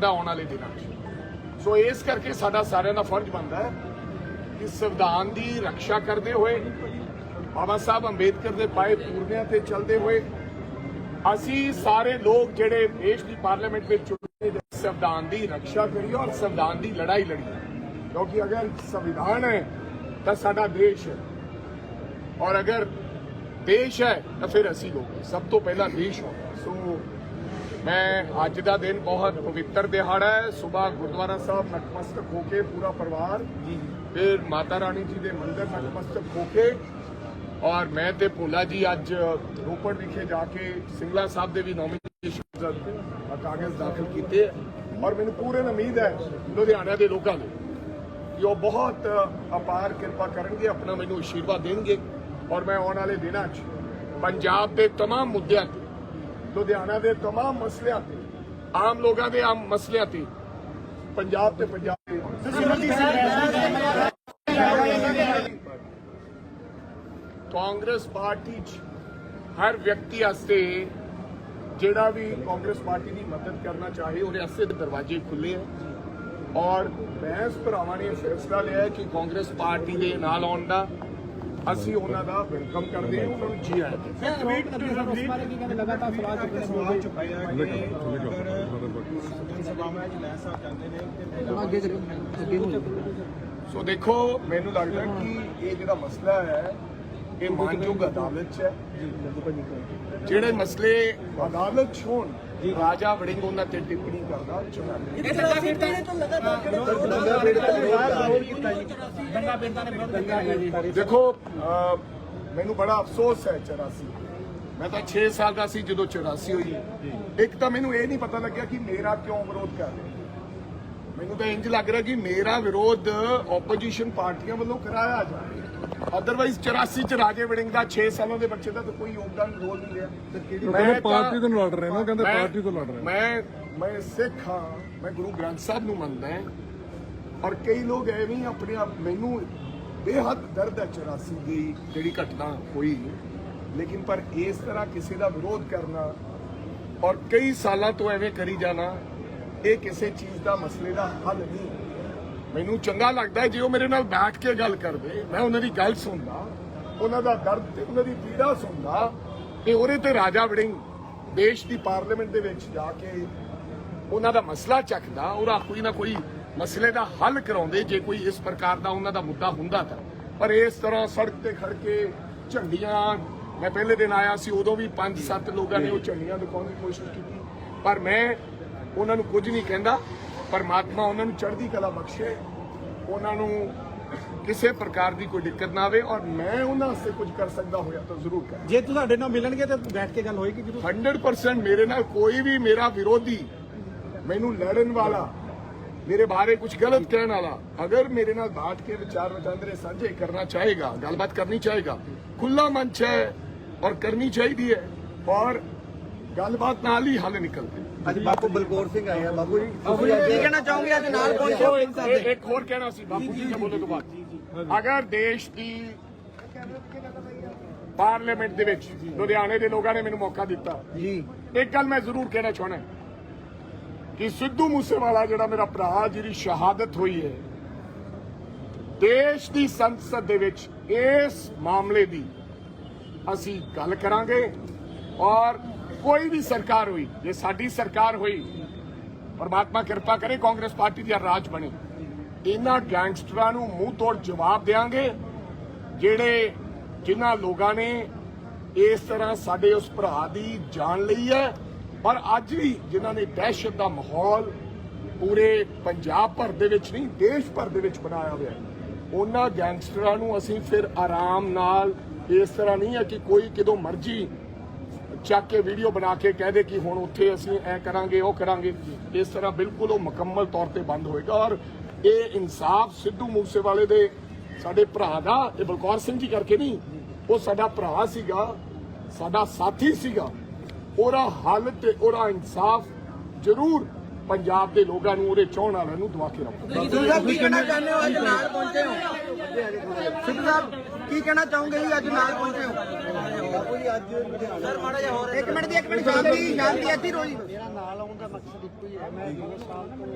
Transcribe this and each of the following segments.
ਸਕਦਾ ਆਉਣ ਵਾਲੇ ਦਿਨਾਂ 'ਚ ਸੋ ਇਸ ਕਰਕੇ ਸਾਡਾ ਸਾਰਿਆਂ ਦਾ ਫਰਜ਼ ਬਣਦਾ ਹੈ ਕਿ ਸੰਵਿਧਾਨ ਦੀ ਰੱਖਿਆ ਕਰਦੇ ਹੋਏ ਬਾਬਾ ਸਾਹਿਬ ਅੰਬੇਦਕਰ ਦੇ ਪਾਏ ਪੂਰਨਿਆਂ ਤੇ ਚੱਲਦੇ ਹੋਏ ਅਸੀਂ ਸਾਰੇ ਲੋਕ ਜਿਹੜੇ ਦੇਸ਼ ਦੀ ਪਾਰਲੀਮੈਂਟ ਵਿੱਚ ਚੁਣੇ ਨੇ, ਸੰਵਿਧਾਨ ਦੀ ਰੱਖਿਆ ਕਰੀਏ ਔਰ ਸੰਵਿਧਾਨ ਦੀ ਲੜਾਈ ਲੜੀਏ। ਕਿਉਂਕਿ ਅਗਰ ਸੰਵਿਧਾਨ ਹੈ ਤਾਂ ਸਾਡਾ ਦੇਸ਼ ਹੈ। ਔਰ ਅਗਰ ਦੇਸ਼ ਹੈ ਤਾਂ ਫਿਰ ਅਸੀਂ ਲੋਕ ਸਭ ਤੋਂ ਪਹਿਲਾਂ ਦੇਸ਼ ਹੋਣਾ ਸੋ ਮੈਂ ਅੱਜ ਦਾ ਦਿਨ ਬਹੁਤ ਪਵਿੱਤਰ ਦਿਹਾੜਾ ਹੈ ਸਵੇਰ ਗੁਰਦੁਆਰਾ ਸਾਹਿਬ ਨਤਮਸਤਕ ਹੋ ਕੇ ਪੂਰਾ ਪਰਿਵਾਰ ਜੀ ਫਿਰ ਮਾਤਾ ਰਾਣੀ ਜੀ ਦੇ ਮੰਦਿਰ ਨਤਮਸਤਕ ਹੋ ਕੇ ਔਰ ਮੈਂ ਤੇ ਭੋਲਾ ਜੀ ਅੱਜ ਰੋਪੜ ਵਿਖੇ ਜਾ ਕੇ ਸਿੰਗਲਾ ਸਾਹਿਬ ਦੇ ਵੀ ਨੋਮੀਨੇਸ਼ਨ ਕਾਗਜ਼ ਦਾਖਲ ਕੀਤੇ ਔਰ ਮੈਨੂੰ ਪੂਰਨ ਉਮੀਦ ਹੈ ਲੁਧਿਆਣਾ ਦੇ ਲੋਕਾਂ ਨੂੰ ਕਿ ਉਹ ਬਹੁਤ ਅਪਾਰ ਕਿਰਪਾ ਕਰਨਗੇ ਆਪਣਾ ਮੈਨੂੰ ਆਸ਼ੀਰਵਾਦ ਦੇਣਗੇ ਔਰ ਮੈਂ ਆਉਣ ਵਾਲੇ ਦਿਨਾਂ 'ਚ ਪੰਜਾਬ ਦੇ तमाम ਮੁੱਦਿਆਂ ਤੇ ਲੁਧਿਆਣਾ ਦੇ तमाम ਮਸਲਿਆਂ ਤੇ ਆਮ ਲੋਕਾਂ ਦੇ ਆਮ ਮਸਲਿਆਂ ਤੇ ਪੰਜਾਬ ਤੇ ਪੰਜਾਬ ਦੇ ਕਾਂਗਰਸ ਪਾਰਟੀ 'ਚ ਹਰ ਵਿਅਕਤੀ ਵਾਸਤੇ ਜਿਹੜਾ ਵੀ ਕਾਂਗਰਸ ਪਾਰਟੀ ਦੀ ਮਦਦ ਕਰਨਾ ਚਾਹੇ ਉਹਦੇ ਵਾਸਤੇ ਦਰਵਾਜ਼ੇ ਖੁੱਲੇ ਆ ਔਰ ਬੈਂਸ ਭਰਾਵਾਂ ਨੇ ਫੈਸਲਾ ਲਿਆ ਹੈ ਕਿ ਕਾਂਗਰਸ ਪਾਰਟੀ ਦੇ ਨਾਲ ਆਉਣ ਦਾ ਅਸੀਂ ਉਹਨਾਂ ਦਾ ਵੈਲਕਮ ਕਰਦੇ ਹਾਂ ਉਹਨਾਂ ਨੂੰ ਜੀ ਆਇਆਂ ਟਵੀਟ ਕਰਦੇ ਸਰ ਉਸ ਬਾਰੇ ਕੀ ਕਹਿੰਦੇ? ਲਗਾਤਾਰ ਸਵਾਲ ਚੁੱਕ ਰਹੇ ਸਵਾਲ ਚੁੱਕਿਆ ਕਿ ਅਗਰ ਸੰਸਦ ਸਭਾਵਾਂ ਵਿੱਚ ਲੈ ਸਾਹਿਬ ਚਾਹੁੰਦੇ ਨੇ ਕਿ ਅੱਗੇ ਚਲੋ ਅੱਗੇ ਹੋ ਸੋ ਦੇਖੋ ਮੈਨੂੰ ਲੱਗਦਾ ਕਿ ਇਹ ਜਿਹੜਾ ਮਸਲਾ ਹੈ ਇਹ ਮਾਨਯੋਗ ਅਦਾਲਤ 'ਚ ਹੈ। ਜਿਹੜੇ ਮਸਲੇ ਅਦਾਲਤ 'ਚ ਹੋਣ ਰਾਜਾ ਵੜਿੰਗ ਉਹਨਾਂ ਤੇ ਟਿੱਪਣੀ ਕਰਦਾ ਦੇਖੋ ਮੈਨੂੰ ਬੜਾ ਅਫਸੋਸ ਹੈ 84 ਮੈਂ ਤਾਂ 6 ਸਾਲ ਦਾ ਸੀ ਜਦੋਂ 84 ਹੋਈ। ਇੱਕ ਤਾਂ ਮੈਨੂੰ ਇਹ ਨਹੀਂ ਪਤਾ ਲੱਗਿਆ ਕਿ ਮੇਰਾ ਕਿਉਂ ਵਿਰੋਧ ਕਰ ਰਹੇ। ਮੈਨੂੰ ਤਾਂ ਇੰਜ ਲੱਗ ਰਿਹਾ ਕਿ ਮੇਰਾ ਵਿਰੋਧ ਆਪੋਜੀਸ਼ਨ ਪਾਰਟੀਆਂ ਵੱਲੋਂ ਕਰਾਇਆ ਜਾ ਰਿਹਾ। ਅਦਰਵਾਈਜ਼ 84 ਚ ਰਾਜੇ ਵੜਿੰਗ ਦਾ 6 ਸਾਲਾਂ ਦੇ ਬੱਚੇ ਦਾ ਤਾਂ ਕੋਈ ਯੋਗਦਾਨ ਰੋਲ ਨਹੀਂ ਰਿਹਾ। ਕਹਿੰਦੇ ਮੈਂ ਪਾਰਟੀ ਤਾਂ- ਤੋਂ ਲੜ ਰਹੇ ਨਾ ਕਹਿੰਦੇ ਪਾਰਟੀ ਤੋਂ ਲੜ ਰਹੇ। ਮੈਂ ਮੈਂ ਸਿੱਖ ਹਾਂ ਮੈਂ ਗੁਰੂ ਗ੍ਰੰਥ ਸਾਹਿਬ ਨੂੰ ਮੰਨਦਾ ਹਾਂ। ਔਰ ਕਈ ਲੋਕ ਐਵੇਂ ਆਪਣੇ ਆਪ ਮੈਨੂੰ ਬੇਹੱਦ ਦਰਦ ਹੈ 84 ਦੀ ਜਿਹੜੀ ਘਟਨਾ ਹੋਈ। ਲੇਕਿਨ ਪਰ ਇਸ ਤਰ੍ਹਾਂ ਕਿਸੇ ਦਾ ਵਿਰੋਧ ਕਰਨਾ ਔਰ ਕਈ ਸਾਲਾਂ ਤੋਂ ਐਵੇਂ ਕਰੀ ਜਾਣਾ ਇਹ ਕਿਸੇ ਚੀਜ਼ ਦਾ ਮਸਲੇ ਦਾ ਹੱਲ ਨਹੀਂ। ਮੈਨੂੰ ਚੰਗਾ ਲੱਗਦਾ ਜੇ ਉਹ ਮੇਰੇ ਨਾਲ ਬੈਠ ਕੇ ਗੱਲ ਕਰਦੇ, ਮੈਂ ਉਹਨਾਂ ਦੀ ਗੱਲ ਸੁਣਦਾ, ਉਹਨਾਂ ਦਾ ਦਰਦ ਤੇ ਉਹਨਾਂ ਦੀ ਪੀੜਾ ਸੁਣਦਾ ਤੇ ਉਹਦੇ ਤੇ ਰਾਜਾ ਵੜਿੰਗ ਦੇਸ਼ ਦੀ ਪਾਰਲੀਮੈਂਟ ਦੇ ਵਿੱਚ ਜਾ ਕੇ ਉਹਨਾਂ ਦਾ ਮਸਲਾ ਚੱਕਦਾ, ਉਹਦਾ ਕੋਈ ਨਾ ਕੋਈ ਮਸਲੇ ਦਾ ਹੱਲ ਕਰਾਉਂਦੇ, ਜੇ ਕੋਈ ਇਸ ਪ੍ਰਕਾਰ ਦਾ ਉਹਨਾਂ ਦਾ ਮੁੱਦਾ ਹੁੰਦਾ ਤਾਂ। ਪਰ ਇਸ ਤਰ੍ਹਾਂ ਸੜਕ ਤੇ ਖੜ ਕੇ ਝੰਡੀਆਂ, ਮੈਂ ਪਹਿਲੇ ਦਿਨ ਆਇਆ ਸੀ, ਉਦੋਂ ਵੀ 5-7 ਲੋਕਾਂ ਨੇ ਉਹ ਝੰਡੀਆਂ ਦਿਖਾਉਣ ਦੀ ਕੋਸ਼ਿਸ਼ ਕੀਤੀ, ਪਰ ਮੈਂ ਉਹਨਾਂ ਨੂੰ ਕੁਝ ਨਹੀਂ ਕਹਿੰਦਾ। ਪਰਮਾਤਮਾ ਉਹਨਾਂ ਨੂੰ ਚੜ੍ਹਦੀ ਕਲਾ ਬਖਸ਼ੇ ਉਹਨਾਂ ਨੂੰ ਕਿਸੇ ਪ੍ਰਕਾਰ ਦੀ ਕੋਈ ਦਿੱਕਤ ਨਾ ਆਵੇ ਔਰ ਮੈਂ ਉਹਨਾਂ ਵਾਸਤੇ ਕੁਝ ਕਰ ਸਕਦਾ ਹੋਇਆ ਤਾਂ ਜ਼ਰੂਰ ਕਰਾਂ। ਜੇ ਤੁਹਾਡੇ ਨਾਲ ਮਿਲਣਗੇ ਤਾਂ ਬੈਠ ਕੇ ਗੱਲ ਹੋਏਗੀ ਜਰੂਰ। 100% ਮੇਰੇ ਨਾਲ ਕੋਈ ਵੀ ਮੇਰਾ ਵਿਰੋਧੀ ਮੈਨੂੰ ਲੜਨ ਵਾਲਾ ਮੇਰੇ ਬਾਰੇ ਕੁਝ ਗਲਤ ਕਹਿਣ ਵਾਲਾ ਅਗਰ ਮੇਰੇ ਨਾਲ ਬਾਤ ਕੇ ਵਿਚਾਰ ਵਟਾਂਦਰੇ ਸਾਂਝੇ ਕਰਨਾ ਚਾਹੇਗਾ ਗੱਲਬਾਤ ਕਰਨੀ ਚਾਹੇਗਾ ਖੁੱਲਾ ਮੰਚ ਹੈ ਔਰ ਕਰਨੀ ਚਾਹੀਦੀ ਹੈ ਔਰ ਗੱਲਬਾਤ ਨਾਲ ਹੀ ਹੱਲ ਨਿਕਲਦੇ ਅੱਜ ਬਾਪੂ ਬਲਕੌਰ ਸਿੰਘ ਆਏ ਆ ਬਾਪੂ ਜੀ। ਕੀ ਕਹਿਣਾ ਚਾਹੋਗੇ? ਅੱਜ ਨਾਲ ਦੇਖੋ, ਇੱਕ ਇੱਕ ਹੋਰ ਕਹਿਣਾ ਸੀ ਬਾਪੂ ਜੀ ਦੇ ਬੋਲੇ ਤੋਂ ਬਾਅਦ ਅਗਰ ਦੇਸ਼ ਦੀ ਪਾਰਲੀਮੈਂਟ ਦੇ ਵਿੱਚ ਲੁਧਿਆਣੇ ਦੇ ਲੋਕਾਂ ਨੇ ਮੈਨੂੰ ਮੌਕਾ ਦਿੱਤਾ ਜੀ। ਇੱਕ ਗੱਲ ਮੈਂ ਜ਼ਰੂਰ ਕਹਿਣਾ ਚਾਹਣਾ ਕਿ ਸਿੱਧੂ ਮੂਸੇਵਾਲਾ ਜਿਹੜਾ ਮੇਰਾ ਭਰਾ ਜਿਹਦੀ ਸ਼ਹਾਦਤ ਹੋਈ ਹੈ ਦੇਸ਼ ਦੀ ਸੰਸਦ ਦੇ ਵਿੱਚ ਇਸ ਮਾਮਲੇ ਦੀ ਅਸੀਂ ਗੱਲ ਕਰਾਂਗੇ ਔਰ ਕੋਈ ਵੀ ਸਰਕਾਰ ਹੋਈ, ਜੇ ਸਾਡੀ ਸਰਕਾਰ ਹੋਈ, ਪਰਮਾਤਮਾ ਕਿਰਪਾ ਕਰੇ ਕਾਂਗਰਸ ਪਾਰਟੀ ਦੀ ਰਾਜ ਬਣੇ। ਇਹਨਾਂ ਗੈਂਗਸਟਰਾਂ ਨੂੰ ਮੂੰਹ ਤੋੜ ਜਵਾਬ ਦੇਾਂਗੇ ਜਿਹੜੇ ਜਿਨ੍ਹਾਂ ਲੋਕਾਂ ਨੇ ਇਸ ਤਰ੍ਹਾਂ ਸਾਡੇ ਉਸ ਭਰਾ ਦੀ ਜਾਨ ਲਈ ਹੈ। ਪਰ ਅੱਜ ਵੀ ਜਿਨ੍ਹਾਂ ਨੇ ਦਹਿਸ਼ਤ ਦਾ ਮਾਹੌਲ ਪੂਰੇ ਪੰਜਾਬ ਭਰ ਦੇ ਵਿੱਚ ਨਹੀਂ, ਦੇਸ਼ ਭਰ ਦੇ ਵਿੱਚ ਬਣਾਇਆ ਹੋਇਆ ਉਹਨਾਂ ਗੈਂਗਸਟਰਾਂ ਨੂੰ ਅਸੀਂ ਫਿਰ ਆਰਾਮ ਨਾਲ ਇਸ ਤਰ੍ਹਾਂ ਨਹੀਂ ਹੈ ਕਿ ਕੋਈ ਕਿਦੋਂ ਮਰਜ਼ੀ ਚੱਕ ਕੇ ਵੀਡੀਓ ਬਣਾ ਕੇ ਕਹਿ ਦੇ ਕਿ ਹੁਣ ਉੱਥੇ ਅਸੀਂ ਐ ਕਰਾਂਗੇ, ਉਹ ਕਰਾਂਗੇ। ਇਸ ਤਰ੍ਹਾਂ ਬਿਲਕੁਲ ਉਹ ਮੁਕੰਮਲ ਤੌਰ ਤੇ ਬੰਦ ਹੋਏਗਾ ਔਰ ਇਹ ਇਨਸਾਫ ਸਿੱਧੂ ਮੂਸੇਵਾਲੇ ਦੇ ਸਾਡੇ ਭਰਾ ਦਾ, ਇਹ ਬਲਕੌਰ ਸਿੰਘ ਜੀ ਕਰਕੇ ਨਹੀਂ, ਉਹ ਸਾਡਾ ਭਰਾ ਸੀਗਾ, ਸਾਡਾ ਸਾਥੀ ਸੀਗਾ। ਉਹਦਾ ਹੱਲ ਤੇ ਉਹਦਾ ਇਨਸਾਫ ਜ਼ਰੂਰ ਪੰਜਾਬ ਦੇ ਲੋਕਾਂ ਨੂੰ, ਉਹਦੇ ਚਾਹਣ ਵਾਲਿਆਂ ਨੂੰ ਦਵਾ ਕੇ ਰੱਖੋ। ਸਿੱਧੂ ਸਾਹਿਬ ਕੀ ਕਹਿਣਾ ਚਾਹੁੰਦੇ ਹੋ, ਅੱਜ ਨਾਲ ਪਹੁੰਚੇ ਹੋ? ਸਿੱਧੂ ਸਾਹਿਬ, ਕੀ ਕਹਿਣਾ ਚਾਹੋਗੇ ਜੀ, ਅੱਜ ਨਾਲ ਪਹੁੰਚੇ ਹੋ? ਸਰ ਮਾੜਾ ਜਿਹਾ ਹੋਰ ਇੱਕ ਮਿੰਟ ਦੀ ਇੱਕ ਮਿੰਟ ਸ਼ਾਂਤੀ ਸ਼ਾਂਤੀ ਇੱਥੇ ਰੋਈ ਮੇਰਾ ਨਾਲ ਆਉਣ ਦਾ ਮਕਸਦ ਇੱਕੋ ਹੀ ਹੈ ਮੈਂ 2 ਸਾਲ ਤੋਂ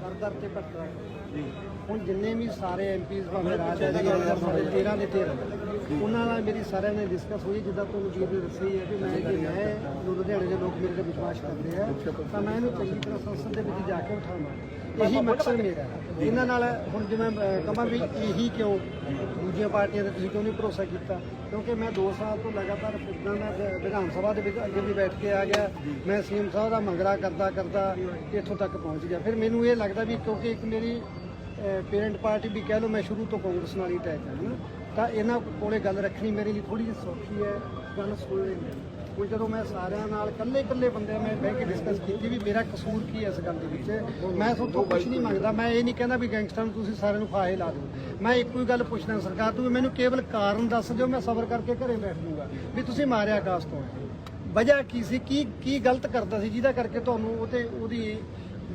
ਦਰ ਦਰ ਰਿਹਾ ਹੁਣ ਜਿੰਨੇ ਵੀ ਸਾਰੇ ਐਮਪੀਜ਼ ਭਾਵੇਂ ਰਾਜਾ ਜੀ ਸਾਡੇ 13 ਦੇ 13 ਉਹਨਾਂ ਨਾਲ ਮੇਰੀ ਸਾਰਿਆਂ ਨੇ ਡਿਸਕਸ ਹੋਈ ਜਿੱਦਾਂ ਤੁਹਾਨੂੰ ਦੱਸੀ ਹੈ ਕਿ ਮੈਂ ਜੇ। ਮੈਂ ਦੇ ਲੋਕ ਮੇਰੇ ਤੇ ਵਿਸ਼ਵਾਸ ਕਰਦੇ ਆ ਤਾਂ ਮੈਂ ਇਹਨੂੰ ਚੰਗੀ ਤਰ੍ਹਾਂ ਸੰਸਦ ਦੇ ਵਿੱਚ ਜਾ ਕੇ ਉਠਾਵਾਂ। ਇਹੀ ਮਕਸਦ ਮੇਰਾ ਇਹਨਾਂ ਨਾਲ ਹੁਣ ਜਿਵੇਂ ਕਹਾਂ ਵੀ ਇਹੀ ਕਿਉਂ ਦੂਜੀਆਂ ਪਾਰਟੀਆਂ ਤੇ ਤੁਸੀਂ ਕਿਉਂ ਨਹੀਂ ਭਰੋਸਾ ਕੀਤਾ? ਕਿਉਂਕਿ ਮੈਂ 2 ਸਾਲ ਤੋਂ ਲਗਾਤਾਰ ਫਿਰਦਾ ਮੈਂ ਵਿਧਾਨ ਸਭਾ ਦੇ ਵਿੱਚ ਅੱਗੇ ਵੀ ਬੈਠ ਕੇ ਆ ਗਿਆ। ਮੈਂ ਸੀਐਮ ਸਾਹਿਬ ਦਾ ਮੰਗਰਾ ਕਰਦਾ ਕਰਦਾ ਇੱਥੋਂ ਤੱਕ ਪਹੁੰਚ ਗਿਆ। ਫਿਰ ਮੈਨੂੰ ਇਹ ਲੱਗਦਾ ਵੀ ਕਿਉਂਕਿ ਇੱਕ ਮੇਰੀ ਪੇਰੈਂਟ ਪਾਰਟੀ ਵੀ ਕਹਿ ਲਓ ਮੈਂ ਸ਼ੁਰੂ ਤੋਂ ਕਾਂਗਰਸ ਨਾਲ ਹੀ ਅਟੈਚ ਹਾਂ ਨਾ, ਤਾਂ ਇਹਨਾਂ ਕੋਲੇ ਗੱਲ ਰੱਖਣੀ ਮੇਰੇ ਲਈ ਥੋੜੀ ਜਿਹੀ ਸੌਖੀ ਹੈ ਗੱਲ ਸੁਣ ਲੈਂਦੇ ਹੁਣ ਜਦੋਂ ਮੈਂ ਸਾਰਿਆਂ ਨਾਲ ਇਕੱਲੇ ਇਕੱਲੇ ਬੰਦੇ ਮੈਂ ਬਹਿ ਕੇ ਡਿਸਕਸ ਕੀਤੀ ਵੀ ਮੇਰਾ ਕਸੂਰ ਕੀ ਹੈ ਇਸ ਗੱਲ ਦੇ ਵਿੱਚ, ਮੈਂ ਤੁਹਾਨੂੰ ਕੁਝ ਨਹੀਂ ਮੰਗਦਾ, ਮੈਂ ਇਹ ਨਹੀਂ ਕਹਿੰਦਾ ਵੀ ਗੈਂਗਸਟਰ ਨੂੰ ਤੁਸੀਂ ਸਾਰਿਆਂ ਨੂੰ ਫਾਹੇ ਲਾ ਦਿਓ। ਮੈਂ ਇੱਕੋ ਹੀ ਗੱਲ ਪੁੱਛਦਾ, ਸਰਕਾਰ ਤੋਂ ਵੀ ਮੈਨੂੰ ਕੇਵਲ ਕਾਰਨ ਦੱਸ ਦਿਓ, ਮੈਂ ਸਬਰ ਕਰਕੇ ਘਰੇ ਬੈਠ ਜਾਊਂਗਾ। ਵੀ ਤੁਸੀਂ ਮਾਰਿਆ ਕਾਸ ਤੋਂ? ਵਜ੍ਹਾ ਕੀ ਸੀ? ਕੀ ਕੀ ਗਲਤ ਕਰਦਾ ਸੀ? ਜਿਹਦਾ ਕਰਕੇ ਤੁਹਾਨੂੰ ਉਹ ਤੇ ਉਹਦੀ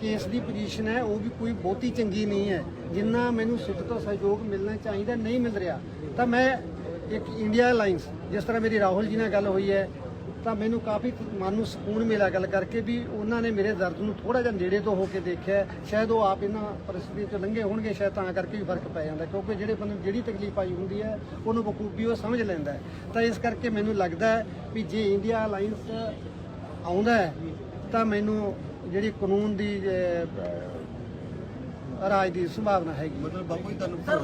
ਕੇਸ ਦੀ ਪੋਜੀਸ਼ਨ ਹੈ, ਉਹ ਵੀ ਕੋਈ ਬਹੁਤੀ ਚੰਗੀ ਨਹੀਂ ਹੈ। ਜਿੰਨਾ ਮੈਨੂੰ ਸਿੱਧ ਤੋਂ ਸਹਿਯੋਗ ਮਿਲਣਾ ਚਾਹੀਦਾ, ਨਹੀਂ ਮਿਲ ਰਿਹਾ, ਤਾਂ ਮੈਂ ਇੱਕ ਇੰਡੀਆ ਅਲਾਈਅੰਸ ਜਿਸ ਤਰ੍ਹਾਂ ਮੇਰੀ ਰਾਹੁਲ ਜੀ ਨਾਲ ਗੱਲ ਹੋਈ ਹੈ, ਤਾਂ ਮੈਨੂੰ ਕਾਫੀ ਮਨ ਨੂੰ ਸਕੂਨ ਮਿਲਿਆ ਗੱਲ ਕਰਕੇ ਵੀ ਉਹਨਾਂ ਨੇ ਮੇਰੇ ਦਰਦ ਨੂੰ ਥੋੜਾ ਜਿਹਾ ਨੇੜੇ ਤੋਂ ਹੋ ਕੇ ਦੇਖਿਆ। ਸ਼ਾਇਦ ਉਹ ਆਪ ਇਹਨਾਂ ਪਰਿਸਥਿਤੀਆਂ ਤੋਂ ਲੰਘੇ ਹੋਣਗੇ, ਸ਼ਾਇਦ ਤਾਂ ਕਰਕੇ ਵੀ ਫ਼ਰਕ ਪੈ ਜਾਂਦਾ, ਕਿਉਂਕਿ ਜਿਹੜੇ ਬੰਦੇ ਨੂੰ ਜਿਹੜੀ ਤਕਲੀਫ ਆਈ ਹੁੰਦੀ ਹੈ, ਉਹਨੂੰ ਬਖੂਬੀ ਉਹ ਸਮਝ ਲੈਂਦਾ ਤਾਂ ਇਸ ਕਰਕੇ ਮੈਨੂੰ ਲੱਗਦਾ ਵੀ ਜੇ ਇੰਡੀਆ ਅਲਾਈਅੰਸ ਆਉਂਦਾ ਤਾਂ ਮੈਨੂੰ ਜਿਹੜੀ ਕਾਨੂੰਨ ਦੀ ਰਾਜ ਦੀ ਸੰਭਾਵਨਾ ਹੈਗੀ। ਮਤਲਬ ਬਾਪੂ ਜੀ ਤੁਹਾਨੂੰ ਸਰ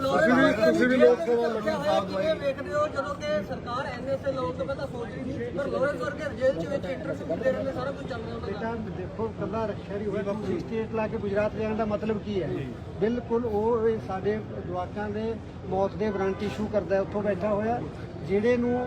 ਤੁਸੀਂ ਵੀ ਲੋਕ ਸਭਾ ਲੜਨ ਸਾਹਿਬ ਕਿਵੇਂ ਵੇਖਦੇ ਹੋ ਜਦੋਂ ਕਿ ਸਰਕਾਰ ਐਨਐਸਏ ਲਾਉਣ ਤੋਂ ਪਹਿਲਾਂ ਸੋਚ ਰਹੀ ਸੀ ਪਰ ਲੋਰੈਂਸ ਵਰਗੇ ਜੇਲ੍ਹ ਚ ਵਿੱਚ ਇੰਟਰਵਿਊ ਦੇ ਰਹੇ ਨੇ ਸਾਰਾ ਕੁਝ ਚੱਲ ਰਿਹਾ ਉਹਨਾਂ ਦਾ ਬੇਟਾ ਦੇਖੋ ਕੱਲਾ ਰੱਖਿਆ ਨਹੀਂ ਹੋਇਆ ਤੁਸੀਂ ਸਟੇਟ ਲਾ ਕੇ ਗੁਜਰਾਤ ਜਾਣ ਦਾ ਮਤਲਬ ਕੀ ਹੈ? ਬਿਲਕੁਲ ਉਹ ਸਾਡੇ ਜਵਾਕਾਂ ਦੇ ਮੌਤ ਦੇ ਵਾਰੰਟ ਇਸ਼ੂ ਕਰਦਾ ਹੈ ਉੱਥੋਂ ਬੈਠਾ ਹੋਇਆ ਜਿਹੜੇ ਨੂੰ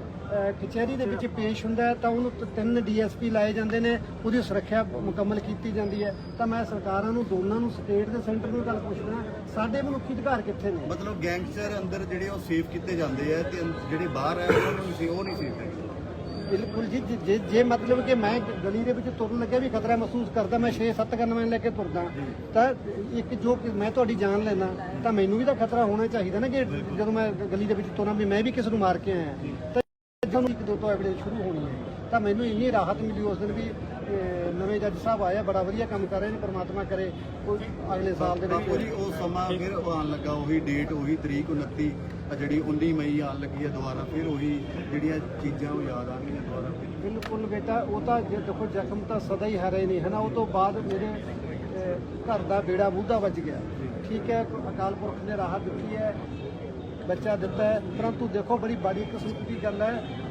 ਕਚਹਿਰੀ ਦੇ ਵਿੱਚ ਪੇਸ਼ ਹੁੰਦਾ ਹੈ ਤਾਂ ਉਹਨੂੰ ਤਿੰਨ ਡੀਐਸਪੀ ਲਾਏ ਜਾਂਦੇ ਨੇ ਉਹਦੀ ਸੁਰੱਖਿਆ ਮੁਕੰਮਲ ਕੀਤੀ ਜਾਂਦੀ ਹੈ। ਤਾਂ ਮੈਂ ਸਰਕਾਰਾਂ ਨੂੰ ਦੋਨਾਂ ਨੂੰ ਸਟੇਟ ਤੇ ਸੈਂਟਰ ਨੂੰ ਗੱਲ ਪੁੱਛਦਾ ਸਾਡੇ ਮਨੁੱਖੀ ਅਧਿਕਾਰ ਕਿੱਥੇ ਨੇ? ਮਤਲਬ ਗੈਂਗਸਟਰ ਅੰਦਰ ਜਿਹੜੇ ਉਹ ਸੇਫ ਕੀਤੇ ਜਾਂਦੇ ਆ ਤੇ ਜਿਹੜੇ ਬਾਹਰ ਆ ਉਹਨਾਂ ਨੂੰ ਉਹ ਨਹੀਂ ਸੇਫ ਬਿਲਕੁਲ ਜੀ ਜੇ- ਜੇ ਮਤਲਬ ਕਿ ਮੈਂ ਗਲੀ ਦੇ ਵਿੱਚ ਤੁਰਨ ਲੱਗਿਆ ਵੀ ਖਤਰਾ ਮਹਿਸੂਸ ਕਰਦਾ ਮੈਂ 6-7 ਗਨਮੈਨ ਲੈ ਕੇ ਤੁਰਦਾ ਤਾਂ ਇੱਕ ਜੋ ਮੈਂ ਤੁਹਾਡੀ ਜਾਨ ਲੈਣਾ ਤਾਂ ਮੈਨੂੰ ਵੀ ਤਾਂ ਖਤਰਾ ਹੋਣਾ ਚਾਹੀਦਾ ਨਾ ਕਿ ਜਦੋਂ ਮੈਂ ਗਲੀ ਦੇ ਵਿੱਚ ਤੁਰਾਂ ਵੀ ਮੈਂ ਵੀ ਕਿਸੇ ਨੂੰ ਮਾਰ ਕੇ ਆਇਆ। ਜਦੋਂ ਇੱਕ ਦੋ ਤੋਂ ਐਵੀਡੈਂਸ ਸ਼ੁਰੂ ਹੋਣੀ ਹੈ। ਤਾਂ ਮੈਨੂੰ ਇੰਨੀ ਰਾਹਤ ਮਿਲੀ ਉਸ ਦਿਨ ਵੀ ਨਵੇਂ ਜੱਜ ਸਾਹਿਬ ਆਇਆ ਬੜਾ ਵਧੀਆ ਕੰਮ ਕਰ ਰਹੇ ਨੇ ਪ੍ਰਮਾਤਮਾ ਕਰੇ। ਕੋਈ ਅਗਲੇ ਸਾਲ ਦੇ ਬਾਪੂ ਜੀ ਵਿੱਚ ਉਹ ਸਮਾਂ ਫਿਰ ਆਉਣ ਲੱਗਾ ਉਹੀ ਡੇਟ ਉਹੀ ਤਰੀਕ 29 ਆ ਜਿਹੜੀ 19 ਮਈ ਆਉਣ ਲੱਗੀ ਹੈ ਦੁਬਾਰਾ ਫਿਰ ਉਹੀ ਜਿਹੜੀਆਂ ਚੀਜ਼ਾਂ ਉਹ ਯਾਦ ਆਉਣਗੀਆਂ ਦੁਬਾਰਾ ਬਿਲਕੁਲ ਬੇਟਾ ਉਹ ਤਾਂ ਜੇ ਦੇਖੋ ਜ਼ਖਮ ਤਾਂ ਸਦਾ ਹੀ ਹਰੇ ਨਾ ਉਹ ਤੋਂ ਬਾਅਦ ਮੇਰੇ ਘਰ ਦਾ ਬੇੜਾ ਬੂਧਾ ਵੱਜ ਗਿਆ। ਠੀਕ ਹੈ ਅਕਾਲ ਪੁਰਖ ਨੇ ਰਾਹਤ ਦਿੱਤੀ ਹੈ। ਬੱਚਾ ਦਿੱਤਾ ਹੈ। ਪਰੰਤੂ ਦੇਖੋ ਬੜੀ ਬਾੜੀ ਕਿਸਮਤ ਦੀ ਗੱਲ ਹੈ।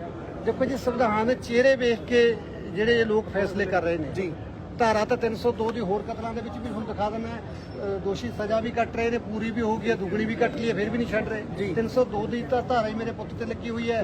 ਦੇਖੋ ਜੀ ਸੰਵਿਧਾਨ ਦੇ ਚਿਹਰੇ ਵੇਖ ਕੇ ਜਿਹੜੇ ਇਹ ਲੋਕ ਫੈਸਲੇ ਕਰ ਰਹੇ ਨੇ ਜੀ। ਧਾਰਾ ਤਾਂ 302 ਦੀ ਹੋਰ ਕਤਲਾਂ ਦੇ ਵਿੱਚ ਵੀ ਹੁਣ ਦਿਖਾ ਦਿੰਦਾ ਦੋਸ਼ੀ ਸਜ਼ਾ ਵੀ ਕੱਟ ਰਹੇ ਨੇ ਪੂਰੀ ਵੀ ਹੋ ਗਈ ਹੈ ਦੁਗਣੀ ਵੀ ਕੱਟ ਲਈ ਹੈ ਫਿਰ ਵੀ ਨਹੀਂ ਛੱਡ ਰਹੇ। 302 ਦੀ ਤਾਂ ਧਾਰਾ ਹੀ ਮੇਰੇ ਪੁੱਤ ਤੇ ਲੱਗੀ ਹੋਈ ਹੈ।